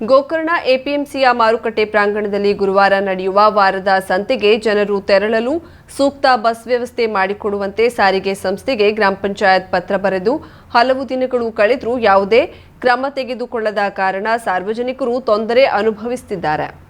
ಗೋಕರ್ಣ ಎಪಿಎಂಸಿಯ ಮಾರುಕಟ್ಟೆ ಪ್ರಾಂಗಣದಲ್ಲಿ ಗುರುವಾರ ನಡೆಯುವ ವಾರದ ಸಂತೆಗೆ ಜನರು ತೆರಳಲು ಸೂಕ್ತ ಬಸ್ ವ್ಯವಸ್ಥೆ ಮಾಡಿಕೊಡುವಂತೆ ಸಾರಿಗೆ ಸಂಸ್ಥೆಗೆ ಗ್ರಾಮ ಪಂಚಾಯತ್ ಪತ್ರ ಬರೆದು ಹಲವು ದಿನಗಳು ಕಳೆದರೂ ಯಾವುದೇ ಕ್ರಮ ತೆಗೆದುಕೊಳ್ಳದ ಕಾರಣ ಸಾರ್ವಜನಿಕರು ತೊಂದರೆ ಅನುಭವಿಸುತ್ತಿದ್ದಾರೆ.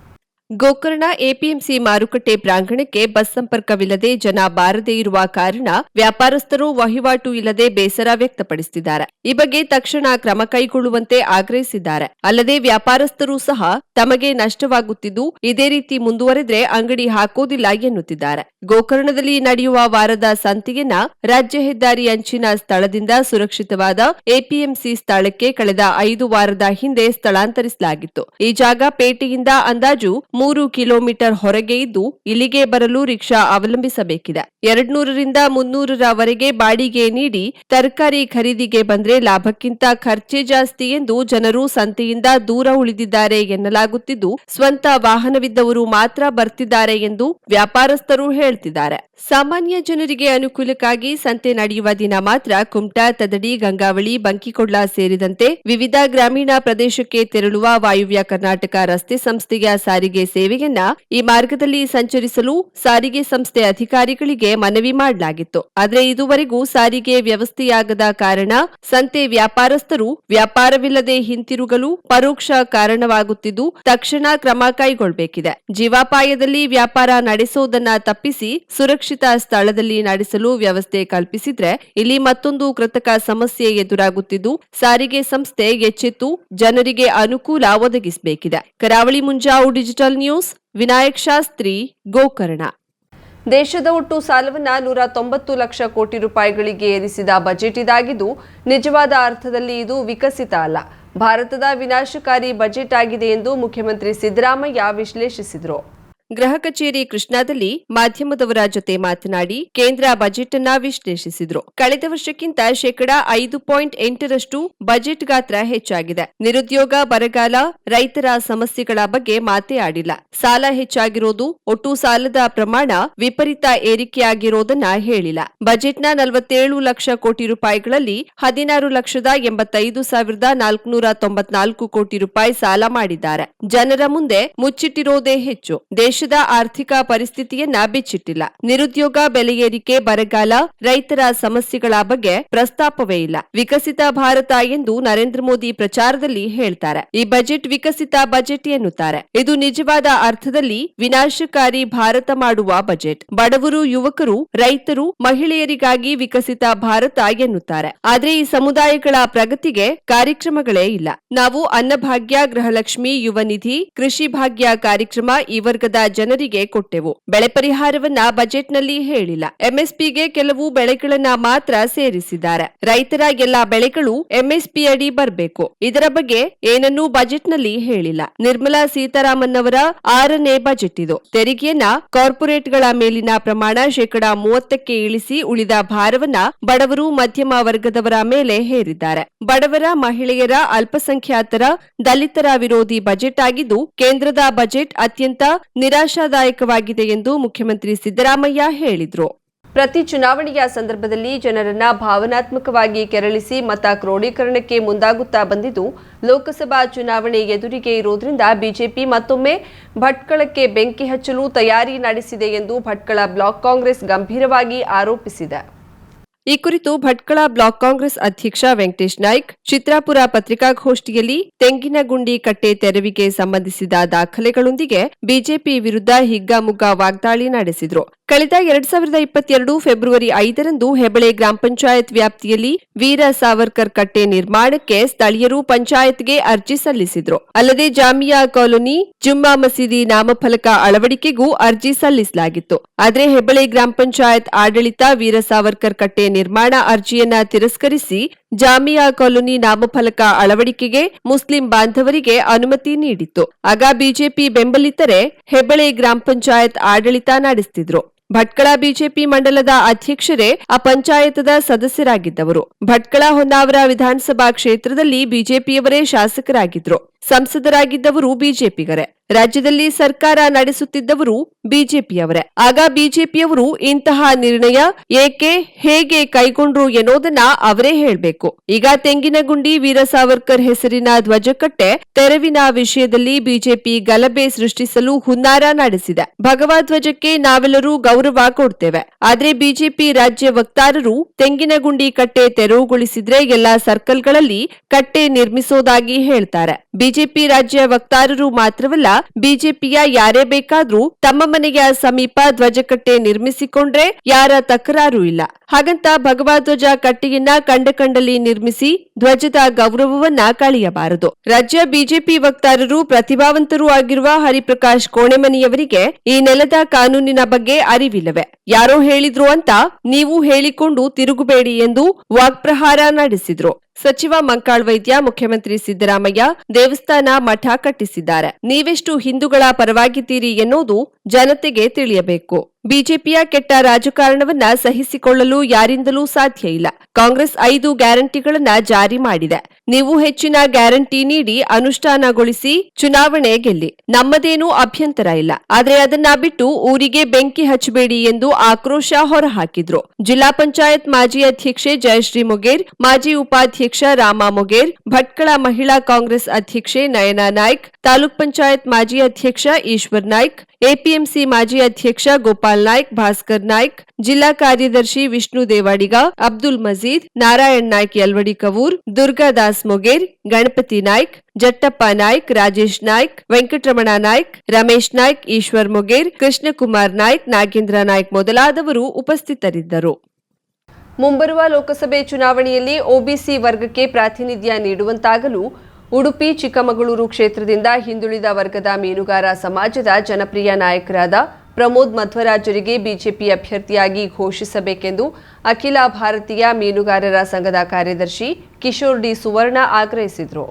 ಗೋಕರ್ಣ ಎಪಿಎಂಸಿ ಮಾರುಕಟ್ಟೆ ಪ್ರಾಂಗಣಕ್ಕೆ ಬಸ್ ಸಂಪರ್ಕವಿಲ್ಲದೆ ಜನ ಬಾರದೇ ಇರುವ ಕಾರಣ ವ್ಯಾಪಾರಸ್ಥರು ವಹಿವಾಟು ಇಲ್ಲದೆ ಬೇಸರ ವ್ಯಕ್ತಪಡಿಸಿದ್ದಾರೆ ಈ ಬಗ್ಗೆ ತಕ್ಷಣ ಕ್ರಮ ಕೈಗೊಳ್ಳುವಂತೆ ಆಗ್ರಹಿಸಿದ್ದಾರೆ. ಅಲ್ಲದೆ ವ್ಯಾಪಾರಸ್ಥರು ಸಹ ತಮಗೆ ನಷ್ಟವಾಗುತ್ತಿದ್ದು, ಇದೇ ರೀತಿ ಮುಂದುವರೆದ್ರೆ ಅಂಗಡಿ ಹಾಕೋದಿಲ್ಲ ಎನ್ನುತ್ತಿದ್ದಾರೆ. ಗೋಕರ್ಣದಲ್ಲಿ ನಡೆಯುವ ವಾರದ ಸಂತೆಯನ್ನ ರಾಜ್ಯ ಹೆದ್ದಾರಿ ಅಂಚಿನ ಸ್ಥಳದಿಂದ ಸುರಕ್ಷಿತವಾದ ಎಪಿಎಂಸಿ ಸ್ಥಳಕ್ಕೆ ಕಳೆದ ಐದು ವಾರದ ಹಿಂದೆ ಸ್ಥಳಾಂತರಿಸಲಾಗಿತ್ತು. ಈ ಜಾಗ ಪೇಟೆಯಿಂದ ಅಂದಾಜು ಮೂರು ಕಿಲೋಮೀಟರ್ ಹೊರಗೆ ಇದ್ದು ಇಲ್ಲಿಗೆ ಬರಲು ರಿಕ್ಷಾ ಅವಲಂಬಿಸಬೇಕಿದೆ. ಎರಡ್ನೂರರಿಂದ ಮುನ್ನೂರರವರೆಗೆ ಬಾಡಿಗೆ ನೀಡಿ ತರಕಾರಿ ಖರೀದಿಗೆ ಬಂದ್ರೆ ಲಾಭಕ್ಕಿಂತ ಖರ್ಚೇ ಜಾಸ್ತಿ ಎಂದು ಜನರು ಸಂತೆಯಿಂದ ದೂರ ಉಳಿದಿದ್ದಾರೆ ಎನ್ನಲಾಗುತ್ತಿದ್ದು, ಸ್ವಂತ ವಾಹನವಿದ್ದವರು ಮಾತ್ರ ಬರ್ತಿದ್ದಾರೆ ಎಂದು ವ್ಯಾಪಾರಸ್ಥರು ಹೇಳ್ತಿದ್ದಾರೆ. ಸಾಮಾನ್ಯ ಜನರಿಗೆ ಅನುಕೂಲಕ್ಕಾಗಿ ಸಂತೆ ನಡೆಯುವ ದಿನ ಮಾತ್ರ ಕುಮಟಾ, ತದಡಿ, ಗಂಗಾವಳಿ, ಬಂಕಿಕೊಡ್ಲ ಸೇರಿದಂತೆ ವಿವಿಧ ಗ್ರಾಮೀಣ ಪ್ರದೇಶಕ್ಕೆ ತೆರಳುವ ವಾಯುವ್ಯ ಕರ್ನಾಟಕ ರಸ್ತೆ ಸಂಸ್ಥೆಯ ಸಾರಿಗೆ ಸೇವೆಯನ್ನ ಈ ಮಾರ್ಗದಲ್ಲಿ ಸಂಚರಿಸಲು ಸಾರಿಗೆ ಸಂಸ್ಥೆ ಅಧಿಕಾರಿಗಳಿಗೆ ಮನವಿ ಮಾಡಲಾಗಿತ್ತು. ಆದರೆ ಇದುವರೆಗೂ ಸಾರಿಗೆ ವ್ಯವಸ್ಥೆಯಾಗದ ಕಾರಣ ಸಂತೆ ವ್ಯಾಪಾರಸ್ಥರು ವ್ಯಾಪಾರವಿಲ್ಲದೆ ಹಿಂತಿರುಗಲು ಪರೋಕ್ಷ ಕಾರಣವಾಗುತ್ತಿದ್ದು, ತಕ್ಷಣ ಕ್ರಮ ಕೈಗೊಳ್ಳಬೇಕಿದೆ ಜೀವಾಪಾಯದಲ್ಲಿ ವ್ಯಾಪಾರ ನಡೆಸೋದನ್ನ ತಪ್ಪಿಸಿ ಸುರಕ್ಷಿತ ಸ್ಥಳದಲ್ಲಿ ನಡೆಸಲು ವ್ಯವಸ್ಥೆ ಕಲ್ಪಿಸಿದ್ರೆ ಇಲ್ಲಿ ಮತ್ತೊಂದು ಕೃತಕ ಸಮಸ್ಯೆ ಎದುರಾಗುತ್ತಿದ್ದು, ಸಾರಿಗೆ ಸಂಸ್ಥೆ ಎಚ್ಚೆತ್ತು ಜನರಿಗೆ ಅನುಕೂಲ ಒದಗಿಸಬೇಕಿದೆ. ಕರಾವಳಿ ಮುಂಜಾವು ಡಿಜಿಟಲ್ ನ್ಯೂಸ್ ವಿನಾಯಕ್ ಶಾಸ್ತ್ರಿ ಗೋಕರ್ಣ ದೇಶದ ಒಟ್ಟು ಸಾಲವನ್ನ ನೂರ ತೊಂಬತ್ತು ಲಕ್ಷ ಕೋಟಿ ರೂಪಾಯಿಗಳಿಗೆ ಏರಿಸಿದ ಬಜೆಟ್ ಇದಾಗಿದ್ದು, ನಿಜವಾದ ಅರ್ಥದಲ್ಲಿ ಇದು ವಿಕಸಿತ ಅಲ್ಲ. ಭಾರತದ ವಿನಾಶಕಾರಿ ಬಜೆಟ್ ಆಗಿದೆ ಎಂದು ಮುಖ್ಯಮಂತ್ರಿ ಸಿದ್ದರಾಮಯ್ಯ ವಿಶ್ಲೇಷಿಸಿದರು. ಗೃಹ ಕಚೇರಿ ಕೃಷ್ಣಾದಲ್ಲಿ ಮಾಧ್ಯಮದವರ ಜೊತೆ ಮಾತನಾಡಿ ಕೇಂದ್ರ ಬಜೆಟ್ ಅನ್ನ ವಿಶ್ಲೇಷಿಸಿದ್ರು. ಕಳೆದ ವರ್ಷಕ್ಕಿಂತ ಶೇಕಡಾ ಐದು ಪಾಯಿಂಟ್ ಎಂಟರಷ್ಟು ಬಜೆಟ್ ಗಾತ್ರ ಹೆಚ್ಚಾಗಿದೆ. ನಿರುದ್ಯೋಗ, ಬರಗಾಲ, ರೈತರ ಸಮಸ್ಯೆಗಳ ಬಗ್ಗೆ ಮಾತೇ ಆಡಿಲ್ಲ. ಸಾಲ ಹೆಚ್ಚಾಗಿರೋದು ಒಟ್ಟು ಸಾಲದ ಪ್ರಮಾಣ ವಿಪರೀತ ಏರಿಕೆಯಾಗಿರೋದನ್ನ ಹೇಳಿಲ್ಲ. ಬಜೆಟ್ನ ನಲವತ್ತೇಳು ಲಕ್ಷ ಕೋಟಿ ರೂಪಾಯಿಗಳಲ್ಲಿ ಹದಿನಾರು ಲಕ್ಷದ ಎಂಬತ್ತೈದು ಸಾವಿರದ ನಾಲ್ಕುನೂರ ತೊಂಬತ್ನಾಲ್ಕು ಕೋಟಿ ರೂಪಾಯಿ ಸಾಲ ಮಾಡಿದ್ದಾರೆ. ಜನರ ಮುಂದೆ ಮುಚ್ಚಿಟ್ಟಿರೋದೇ ಹೆಚ್ಚು. ದೇಶದ ಆರ್ಥಿಕ ಪರಿಸ್ಥಿತಿಯನ್ನ ಬಿಚ್ಚಿಟ್ಟಿಲ್ಲ. ನಿರುದ್ಯೋಗ ಬೆಲೆ ಏರಿಕೆ ಬರಗಾಲ, ರೈತರ ಸಮಸ್ಯೆಗಳ ಬಗ್ಗೆ ಪ್ರಸ್ತಾಪವೇ ಇಲ್ಲ. ವಿಕಸಿತ ಭಾರತ ಎಂದು ನರೇಂದ್ರ ಮೋದಿ ಪ್ರಚಾರದಲ್ಲಿ ಹೇಳ್ತಾರೆ. ಈ ಬಜೆಟ್ ವಿಕಸಿತ ಬಜೆಟ್ ಎನ್ನುತ್ತಾರೆ. ಇದು ನಿಜವಾದ ಅರ್ಥದಲ್ಲಿ ವಿನಾಶಕಾರಿ ಭಾರತ ಮಾಡುವ ಬಜೆಟ್. ಬಡವರು, ಯುವಕರು, ರೈತರು, ಮಹಿಳೆಯರಿಗಾಗಿ ವಿಕಸಿತ ಭಾರತ ಎನ್ನುತ್ತಾರೆ. ಆದರೆ ಈ ಸಮುದಾಯಗಳ ಪ್ರಗತಿಗೆ ಕಾರ್ಯಕ್ರಮಗಳೇ ಇಲ್ಲ. ನಾವು ಅನ್ನಭಾಗ್ಯ, ಗೃಹಲಕ್ಷ್ಮಿ, ಯುವ ನಿಧಿ, ಕೃಷಿ ಭಾಗ್ಯ ಕಾರ್ಯಕ್ರಮ ಈ ವರ್ಗದ ಜನರಿಗೆ ಕೊಟ್ಟೆವು. ಬೆಳೆ ಪರಿಹಾರವನ್ನ ಬಜೆಟ್ನಲ್ಲಿ ಹೇಳಿಲ್ಲ. ಎಂಎಸ್ಪಿಗೆ ಕೆಲವು ಬೆಳೆಗಳನ್ನ ಮಾತ್ರ ಸೇರಿಸಿದ್ದಾರೆ. ರೈತರ ಎಲ್ಲಾ ಬೆಳೆಗಳು ಎಂಎಸ್ಪಿ ಅಡಿ ಬರಬೇಕು. ಇದರ ಬಗ್ಗೆ ಏನನ್ನೂ ಬಜೆಟ್ನಲ್ಲಿ ಹೇಳಿಲ್ಲ. ನಿರ್ಮಲಾ ಸೀತಾರಾಮನ್ ಅವರ ಆರನೇ ಬಜೆಟ್ ಇದು. ತೆರಿಗೆಯನ್ನ ಕಾರ್ಪೊರೇಟ್ಗಳ ಮೇಲಿನ ಪ್ರಮಾಣ ಶೇಕಡಾ ಮೂವತ್ತಕ್ಕೆ ಇಳಿಸಿ ಉಳಿದ ಭಾರವನ್ನ ಬಡವರು, ಮಧ್ಯಮ ವರ್ಗದವರ ಮೇಲೆ ಹೇರಿದ್ದಾರೆ. ಬಡವರ, ಮಹಿಳೆಯರ, ಅಲ್ಪಸಂಖ್ಯಾತರ, ದಲಿತರ ವಿರೋಧಿ ಬಜೆಟ್ ಆಗಿದ್ದು, ಕೇಂದ್ರದ ಬಜೆಟ್ ಅತ್ಯಂತ ನಿರಾಶಾದಾಯಕವಾಗಿದೆ ಎಂದು ಮುಖ್ಯಮಂತ್ರಿ ಸಿದ್ದರಾಮಯ್ಯ ಹೇಳಿದರು. ಪ್ರತಿ ಚುನಾವಣೆಯ ಸಂದರ್ಭದಲ್ಲಿ ಜನರನ್ನ ಭಾವನಾತ್ಮಕವಾಗಿ ಕೆರಳಿಸಿ ಮತ ಕ್ರೋಢೀಕರಣಕ್ಕೆ ಮುಂದಾಗುತ್ತಾ ಬಂದಿದ್ದು, ಲೋಕಸಭಾ ಚುನಾವಣೆ ಎದುರಿಗೆ ಇರುವುದರಿಂದ ಬಿಜೆಪಿ ಮತ್ತೊಮ್ಮೆ ಭಟ್ಕಳಕ್ಕೆ ಬೆಂಕಿ ಹಚ್ಚಲು ತಯಾರಿ ನಡೆಸಿದೆ ಎಂದು ಭಟ್ಕಳ ಬ್ಲಾಕ್ ಕಾಂಗ್ರೆಸ್ ಗಂಭೀರವಾಗಿ ಆರೋಪಿಸಿದೆ. ಈ ಕುರಿತು ಭಟ್ಕಳ ಬ್ಲಾಕ್ ಕಾಂಗ್ರೆಸ್ ಅಧ್ಯಕ್ಷ ವೆಂಕಟೇಶ್ ನಾಯ್ಕ್, ಚಿತ್ರಾಪುರ ಪತ್ರಿಕಾಗೋಷ್ಠಿಯಲ್ಲಿ ತೆಂಗಿನಗುಂಡಿ ಕಟ್ಟೆ ತೆರವಿಗೆ ಸಂಬಂಧಿಸಿದ ದಾಖಲೆಗಳೊಂದಿಗೆ ಬಿಜೆಪಿ ವಿರುದ್ಧ ಹಿಗ್ಗಾಮುಗ್ಗಾ ವಾಗ್ದಾಳಿ ನಡೆಸಿದ್ರು. ಕಳೆದ ಎರಡ್ ಸಾವಿರದ ಇಪ್ಪತ್ತೆರಡು ಫೆಬ್ರವರಿ ಐದರಂದು ಹೆಬಳೆ ಗ್ರಾಮ ಪಂಚಾಯತ್ ವ್ಯಾಪ್ತಿಯಲ್ಲಿ ವೀರ ಸಾವರ್ಕರ್ ಕಟ್ಟೆ ನಿರ್ಮಾಣಕ್ಕೆ ಸ್ಥಳೀಯರು ಪಂಚಾಯತ್ಗೆ ಅರ್ಜಿ ಸಲ್ಲಿಸಿದ್ರು. ಅಲ್ಲದೆ ಜಾಮಿಯಾ ಕಾಲೋನಿ, ಜುಮ್ಮಾ ಮಸೀದಿ ನಾಮಫಲಕ ಅಳವಡಿಕೆಗೂ ಅರ್ಜಿ ಸಲ್ಲಿಸಲಾಗಿತ್ತು. ಆದರೆ ಹೆಬಳೆ ಗ್ರಾಮ ಪಂಚಾಯತ್ ಆಡಳಿತ ವೀರ ಸಾವರ್ಕರ್ ಕಟ್ಟೆ ನಿರ್ಮಾಣ ಅರ್ಜಿಯನ್ನ ತಿರಸ್ಕರಿಸಿ ಜಾಮಿಯಾ ಕಾಲೋನಿ ನಾಮಫಲಕ ಅಳವಡಿಕೆಗೆ ಮುಸ್ಲಿಂ ಬಾಂಧವರಿಗೆ ಅನುಮತಿ ನೀಡಿತ್ತು. ಆಗ ಬಿಜೆಪಿ ಬೆಂಬಲಿತರೆ ಹೆಬಳೆ ಗ್ರಾಮ ಪಂಚಾಯತ್ ಆಡಳಿತ ನಡೆಸುತ್ತಿದ್ರು ಭಟ್ಕಳ ಬಿಜೆಪಿ ಮಂಡಲದ ಅಧ್ಯಕ್ಷರೇ ಆ ಪಂಚಾಯತದ ಸದಸ್ಯರಾಗಿದ್ದವರು. ಭಟ್ಕಳ ಹೊನ್ನಾವರ ವಿಧಾನಸಭಾ ಕ್ಷೇತ್ರದಲ್ಲಿ ಬಿಜೆಪಿಯವರೇ ಶಾಸಕರಾಗಿದ್ರು. ಸಂಸದರಾಗಿದ್ದವರು ಬಿಜೆಪಿಗರೇ. ರಾಜ್ಯದಲ್ಲಿ ಸರ್ಕಾರ ನಡೆಸುತ್ತಿದ್ದವರು ಬಿಜೆಪಿಯವರೇ. ಆಗ ಬಿಜೆಪಿಯವರು ಇಂತಹ ನಿರ್ಣಯ ಏಕೆ, ಹೇಗೆ ಕೈಗೊಂಡ್ರು ಎನ್ನುವುದನ್ನ ಅವರೇ ಹೇಳಬೇಕು. ಈಗ ತೆಂಗಿನಗುಂಡಿ ವೀರ ಸಾವರ್ಕರ್ ಹೆಸರಿನ ಧ್ವಜಕಟ್ಟೆ ತೆರವಿನ ವಿಷಯದಲ್ಲಿ ಬಿಜೆಪಿ ಗಲಭೆ ಸೃಷ್ಟಿಸಲು ಹುನ್ನಾರ ನಡೆಸಿದೆ. ಭಗವಧ್ವಜಕ್ಕೆ ನಾವೆಲ್ಲರೂ ಗೌರವ ಕೊಡ್ತೇವೆ. ಆದ್ರೆ ಬಿಜೆಪಿ ರಾಜ್ಯ ವಕ್ತಾರರು ತೆಂಗಿನಗುಂಡಿ ಕಟ್ಟೆ ತೆರವುಗೊಳಿಸಿದ್ರೆ ಎಲ್ಲಾ ಸರ್ಕಲ್ಗಳಲ್ಲಿ ಕಟ್ಟೆ ನಿರ್ಮಿಸೋದಾಗಿ ಹೇಳ್ತಾರೆ. ಬಿಜೆಪಿ ರಾಜ್ಯ ವಕ್ತಾರರು ಮಾತ್ರವಲ್ಲ, ಬಿಜೆಪಿಯ ಯಾರೇ ಬೇಕಾದ್ರೂ ತಮ್ಮ ಮನೆಯ ಸಮೀಪ ಧ್ವಜಕಟ್ಟೆ ನಿರ್ಮಿಸಿಕೊಂಡ್ರೆ ಯಾರ ತಕರಾರು ಇಲ್ಲ. ಹಾಗಂತ ಭಗವಧ್ವಜ ಕಟ್ಟೆಯನ್ನ ಕಂಡ ಕಂಡಲ್ಲಿ ನಿರ್ಮಿಸಿ ಧ್ವಜದ ಗೌರವವನ್ನ ಕಳೆಯಬಾರದು. ರಾಜ್ಯ ಬಿಜೆಪಿ ವಕ್ತಾರರು ಪ್ರತಿಭಾವಂತರೂ ಆಗಿರುವ ಹರಿಪ್ರಕಾಶ್ ಕೋಣೆಮನಿಯವರಿಗೆ ಈ ನೆಲದ ಕಾನೂನಿನ ಬಗ್ಗೆ ಅರಿವಿಲ್ಲವೆ? ಯಾರೋ ಹೇಳಿದ್ರು ಅಂತ ನೀವು ಹೇಳಿಕೊಂಡು ತಿರುಗಬೇಡಿ ಎಂದು ವಾಗ್ಪ್ರಹಾರ ನಡೆಸಿದ್ರು. ಸಚಿವ ಮಂಕಾಳ್ ವೈದ್ಯ ಮುಖ್ಯಮಂತ್ರಿ ಸಿದ್ದರಾಮಯ್ಯ ದೇವಸ್ಥಾನ ಮಠ ಕಟ್ಟಿಸಿದ್ದಾರೆ. ನೀವೆಷ್ಟು ಹಿಂದೂಗಳ ಪರವಾಗಿದ್ದೀರಿ ಎನ್ನುವುದು ಜನತೆಗೆ ತಿಳಿಯಬೇಕು. ಬಿಜೆಪಿಯ ಕೆಟ್ಟ ರಾಜಕಾರಣವನ್ನ ಸಹಿಸಿಕೊಳ್ಳಲು ಯಾರಿಂದಲೂ ಸಾಧ್ಯ ಇಲ್ಲ. ಕಾಂಗ್ರೆಸ್ ಐದು ಗ್ಯಾರಂಟಿಗಳನ್ನ ಜಾರಿ ಮಾಡಿದೆ. ನೀವು ಹೆಚ್ಚಿನ ಗ್ಯಾರಂಟಿ ನೀಡಿ ಅನುಷ್ಠಾನಗೊಳಿಸಿ ಚುನಾವಣೆ ಗೆಲ್ಲಿ. ನಮ್ಮದೇನೂ ಅಭ್ಯಂತರ ಇಲ್ಲ. ಆದರೆ ಅದನ್ನ ಬಿಟ್ಟು ಊರಿಗೆ ಬೆಂಕಿ ಹಚ್ಚಬೇಡಿ ಎಂದು ಆಕ್ರೋಶ ಹೊರಹಾಕಿದ್ರು. ಜಿಲ್ಲಾ ಪಂಚಾಯತ್ ಮಾಜಿ ಅಧ್ಯಕ್ಷೆ ಜಯಶ್ರೀ ಮೊಗೇರ್, ಮಾಜಿ ಉಪಾಧ್ಯಕ್ಷ ರಾಮ ಮೊಗೇರ್, ಭಟ್ಕಳ ಮಹಿಳಾ ಕಾಂಗ್ರೆಸ್ ಅಧ್ಯಕ್ಷೆ ನಯನಾ ನಾಯ್ಕ್ ತಾಲೂಕ್ ಪಂಚಾಯತ್ ಮಾಜಿ ಅಧ್ಯಕ್ಷ ಈಶ್ವರ್ ನಾಯ್ಕ್, ಎಪಿಎಂಸಿ ಮಾಜಿ ಅಧ್ಯಕ್ಷ ಗೋಪಾಲ್ ನಾಯ್ಕ್, ಭಾಸ್ಕರ್ ನಾಯ್ಕ್, ಜಿಲ್ಲಾ ಕಾರ್ಯದರ್ಶಿ ವಿಷ್ಣು ದೇವಾಡಿಗ, ಅಬ್ದುಲ್ ಮಜೀದ್, ನಾರಾಯಣ್ ನಾಯ್ಕ್ ಯಲ್ವಡಿ ಕವೂರ್ ದುರ್ಗಾದಾಸ್ ಮೊಗೇರ್, ಗಣಪತಿ ನಾಯ್ಕ್, ಜಟ್ಟಪ್ಪ ನಾಯ್ಕ್, ರಾಜೇಶ್ ನಾಯ್ಕ್, ವೆಂಕಟರಮಣ ನಾಯ್ಕ್, ರಮೇಶ್ ನಾಯ್ಕ್, ಈಶ್ವರ್ ಮೊಗೇರ್, ಕೃಷ್ಣಕುಮಾರ್ ನಾಯ್ಕ್, ನಾಗೇಂದ್ರ ನಾಯ್ಕ್ ಮೊದಲಾದವರು ಉಪಸ್ಥಿತರಿದ್ದರು. ಮುಂಬರುವ ಲೋಕಸಭೆ ಚುನಾವಣೆಯಲ್ಲಿ ಒಬಿಸಿ ವರ್ಗಕ್ಕೆ ಪ್ರಾತಿನಿಧ್ಯ ನೀಡುವಂತಾಗಲು ಉಡುಪಿ, ಚಿಕ್ಕಮಗಳೂರು ಕ್ಷೇತ್ರದಿಂದ ಹಿಂದುಳಿದ ವರ್ಗದ ಮೀನುಗಾರ ಸಮಾಜದ ಜನಪ್ರಿಯ ನಾಯಕರಾದ ಪ್ರಮೋದ್ ಮಧ್ವರಾಜರಿಗೆ ಬಿಜೆಪಿ ಅಭ್ಯರ್ಥಿಯಾಗಿ ಘೋಷಿಸಬೇಕೆಂದು ಅಖಿಲ ಭಾರತೀಯ ಮೀನುಗಾರರ ಸಂಘದ ಕಾರ್ಯದರ್ಶಿ ಕಿಶೋರ್ ಡಿ ಸುವರ್ಣ ಆಗ್ರಹಿಸಿದರು.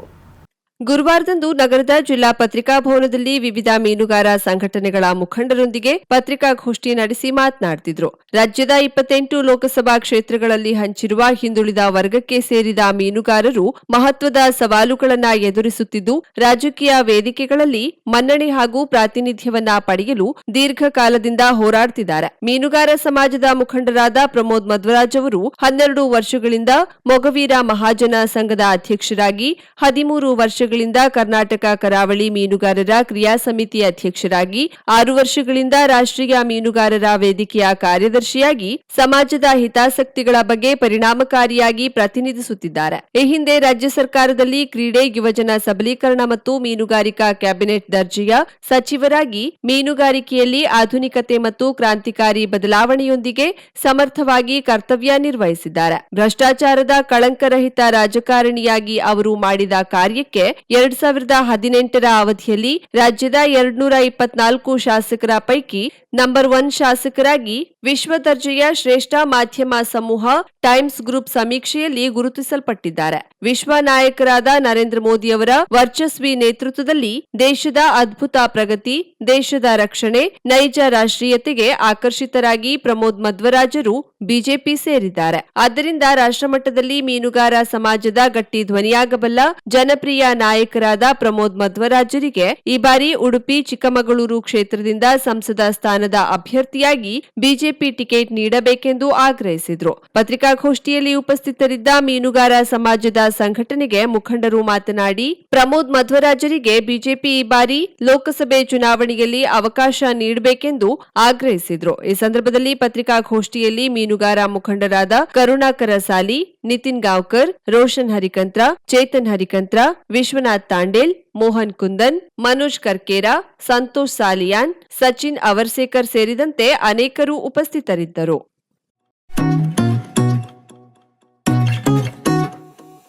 ಗುರುವಾರದಂದು ನಗರದ ಜಿಲ್ಲಾ ಪತ್ರಿಕಾ ಭವನದಲ್ಲಿ ವಿವಿಧ ಮೀನುಗಾರ ಸಂಘಟನೆಗಳ ಮುಖಂಡರೊಂದಿಗೆ ಪತ್ರಿಕಾಗೋಷ್ಠಿ ನಡೆಸಿ ಮಾತನಾಡುತ್ತಿದ್ರು. ರಾಜ್ಯದ ಇಪ್ಪತ್ತೆಂಟು ಲೋಕಸಭಾ ಕ್ಷೇತ್ರಗಳಲ್ಲಿ ಹಂಚಿರುವ ಹಿಂದುಳಿದ ವರ್ಗಕ್ಕೆ ಸೇರಿದ ಮೀನುಗಾರರು ಮಹತ್ವದ ಸವಾಲುಗಳನ್ನ ಎದುರಿಸುತ್ತಿದ್ದು, ರಾಜಕೀಯ ವೇದಿಕೆಗಳಲ್ಲಿ ಮನ್ನಣೆ ಹಾಗೂ ಪ್ರಾತಿನಿಧ್ಯವನ್ನ ಪಡೆಯಲು ದೀರ್ಘಕಾಲದಿಂದ ಹೋರಾಡುತ್ತಿದ್ದಾರೆ. ಮೀನುಗಾರ ಸಮಾಜದ ಮುಖಂಡರಾದ ಪ್ರಮೋದ್ ಮಧ್ವರಾಜ್ ಅವರು ಹನ್ನೆರಡು ವರ್ಷಗಳಿಂದ ಮೊಗವೀರ ಮಹಾಜನ ಸಂಘದ ಅಧ್ಯಕ್ಷರಾಗಿ ಹದಿಮೂರು ವರ್ಷಗಳಿಂದ ಕರ್ನಾಟಕ ಕರಾವಳಿ ಮೀನುಗಾರರ ಕ್ರಿಯಾ ಸಮಿತಿ ಅಧ್ಯಕ್ಷರಾಗಿ, ಆರು ವರ್ಷಗಳಿಂದ ರಾಷ್ಟ್ರೀಯ ಮೀನುಗಾರರ ವೇದಿಕೆಯ ಕಾರ್ಯದರ್ಶಿಯಾಗಿ ಸಮಾಜದ ಹಿತಾಸಕ್ತಿಗಳ ಬಗ್ಗೆ ಪರಿಣಾಮಕಾರಿಯಾಗಿ ಪ್ರತಿನಿಧಿಸುತ್ತಿದ್ದಾರೆ. ಈ ಹಿಂದೆ ರಾಜ್ಯ ಸರ್ಕಾರದಲ್ಲಿ ಕ್ರೀಡೆ, ಯುವಜನ ಸಬಲೀಕರಣ ಮತ್ತು ಮೀನುಗಾರಿಕಾ ಕ್ಯಾಬಿನೆಟ್ ದರ್ಜೆಯ ಸಚಿವರಾಗಿ ಮೀನುಗಾರಿಕೆಯಲ್ಲಿ ಆಧುನಿಕತೆ ಮತ್ತು ಕ್ರಾಂತಿಕಾರಿ ಬದಲಾವಣೆಯೊಂದಿಗೆ ಸಮರ್ಥವಾಗಿ ಕರ್ತವ್ಯ ನಿರ್ವಹಿಸಿದ್ದಾರೆ. ಭ್ರಷ್ಟಾಚಾರದ ಕಳಂಕರಹಿತ ರಾಜಕಾರಣಿಯಾಗಿ ಅವರು ಮಾಡಿದ ಕಾರ್ಯಕ್ಕೆ ಎರಡ್ ಸಾವಿರದ ಹದಿನೆಂಟರ ಅವಧಿಯಲ್ಲಿ ರಾಜ್ಯದ ಎರಡ್ನೂರ ಇಪ್ಪತ್ನಾಲ್ಕು ಶಾಸಕರ ಪೈಕಿ ನಂಬರ್ ಒನ್ ಶಾಸಕರಾಗಿ ವಿಶ್ವ ದರ್ಜೆಯ ಶ್ರೇಷ್ಠ ಮಾಧ್ಯಮ ಸಮೂಹ ಟೈಮ್ಸ್ ಗ್ರೂಪ್ ಸಮೀಕ್ಷೆಯಲ್ಲಿ ಗುರುತಿಸಲ್ಪಟ್ಟಿದ್ದಾರೆ. ವಿಶ್ವ ನಾಯಕರಾದ ನರೇಂದ್ರ ಮೋದಿಯವರ ವರ್ಚಸ್ವಿ ನೇತೃತ್ವದಲ್ಲಿ ದೇಶದ ಅದ್ಭುತ ಪ್ರಗತಿ, ದೇಶದ ರಕ್ಷಣೆ, ನೈಜ ರಾಷ್ಟ್ರೀಯತೆಗೆ ಆಕರ್ಷಿತರಾಗಿ ಪ್ರಮೋದ್ ಮಧ್ವರಾಜರು ಬಿಜೆಪಿ ಸೇರಿದ್ದಾರೆ. ಆದ್ದರಿಂದ ರಾಷ್ಟ್ರಮಟ್ಟದಲ್ಲಿ ಮೀನುಗಾರ ಸಮಾಜದ ಗಟ್ಟಿ ಧ್ವನಿಯಾಗಬಲ್ಲ ಜನಪ್ರಿಯ ನಾಯಕರಾದ ಪ್ರಮೋದ್ ಮಧ್ವರಾಜರಿಗೆ ಈ ಬಾರಿ ಉಡುಪಿ, ಚಿಕ್ಕಮಗಳೂರು ಕ್ಷೇತ್ರದಿಂದ ಸಂಸದ ಸ್ಥಾನದ ಅಭ್ಯರ್ಥಿಯಾಗಿ ಬಿಜೆಪಿ ಟಿಕೆಟ್ ನೀಡಬೇಕೆಂದು ಆಗ್ರಹಿಸಿದ್ರು. ಪತ್ರಿಕಾಗೋಷ್ಠಿಯಲ್ಲಿ ಉಪಸ್ಥಿತರಿದ್ದ ಮೀನುಗಾರ ಸಮಾಜದ ಸಂಘಟನೆಗೆ ಮುಖಂಡರು ಮಾತನಾಡಿ, ಪ್ರಮೋದ್ ಮಧ್ವರಾಜರಿಗೆ ಬಿಜೆಪಿ ಈ ಬಾರಿ ಲೋಕಸಭೆ ಚುನಾವಣೆಯಲ್ಲಿ ಅವಕಾಶ ನೀಡಬೇಕೆಂದು ಆಗ್ರಹಿಸಿದ್ರು. ಈ ಸಂದರ್ಭದಲ್ಲಿ ಪತ್ರಿಕಾಗೋಷ್ಠಿಯಲ್ಲಿ ಮೀನುಗಾರ ಮುಖಂಡರಾದ ಕರುಣಾಕರ ಸಾಲಿ, ನಿತಿನ್ ಗಾವ್ಕರ್, ರೋಷನ್ ಹರಿಕಂತ್ರ, ಚೇತನ್ ಹರಿಕಂತ್ರ, ವಿಶ್ವನಾಥ್ ತಾಂಡೇಲ್, ಮೋಹನ್ ಕುಂದನ್, ಮನೋಜ್ ಕರ್ಕೇರಾ, ಸಂತೋಷ್ ಸಾಲಿಯಾನ್, ಸಚಿನ್ ಅವರ್ಸೇಕರ್ ಸೇರಿದಂತೆ ಅನೇಕರು ಉಪಸ್ಥಿತರಿದ್ದರು.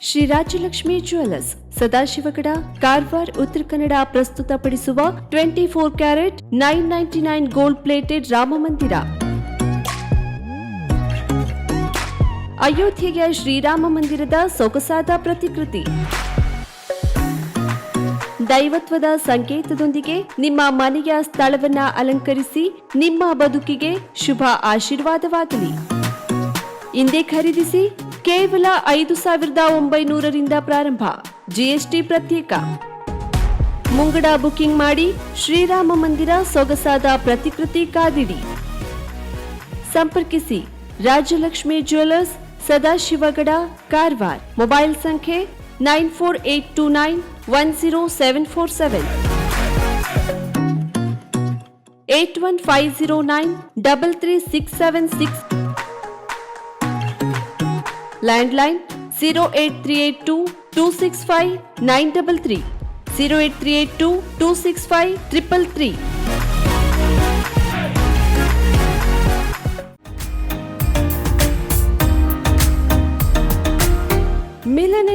ಶ್ರೀ ರಾಜಲಕ್ಷ್ಮಿ ಜ್ಯುವೆಲ್ಲರ್ಸ್, ಸದಾಶಿವಗಡ, ಕಾರವಾರ, ಉತ್ತರ ಕನ್ನಡ ಪ್ರಸ್ತುತಪಡಿಸುವ twenty four carat nine ninety nine gold plated Rama ಅಯೋಧ್ಯೆಯ ಶ್ರೀರಾಮ ಮಂದಿರದ ಸೊಗಸಾದ ಪ್ರತಿಕೃತಿ. ದೈವತ್ವದ ಸಂಕೇತದೊಂದಿಗೆ ನಿಮ್ಮ ಮನೆಯ ಸ್ಥಳವನ್ನ ಅಲಂಕರಿಸಿ ನಿಮ್ಮ ಬದುಕಿಗೆ ಶುಭ ಆಶೀರ್ವಾದವಾಗಲಿ. ಇಂದೇ ಖರೀದಿಸಿ ಕೇವಲ ಐದು ಸಾವಿರದ ಒಂಬೈನೂರರಿಂದ ಪ್ರಾರಂಭ. ಜಿಎಸ್ಟಿ ಪ್ರತ್ಯೇಕ. ಮುಂಗಡ ಬುಕಿಂಗ್ ಮಾಡಿ ಶ್ರೀರಾಮ ಮಂದಿರ ಸೊಗಸಾದ ಪ್ರತಿಕೃತಿ ಕಾದಿಡಿ. ಸಂಪರ್ಕಿಸಿ ರಾಜಲಕ್ಷ್ಮಿ ಜ್ಯುವೆಲರ್ಸ್ ಸದಾಶಿವಗಡ ಕಾರವಾರ ಮೊಬೈಲ್ ಸಂಖ್ಯೆ nine four eight two nine one zero seven four seven eight one five zero nine double three six seven six landline zero eight three eight two two six five nine double three zero eight three eight two two six five triple three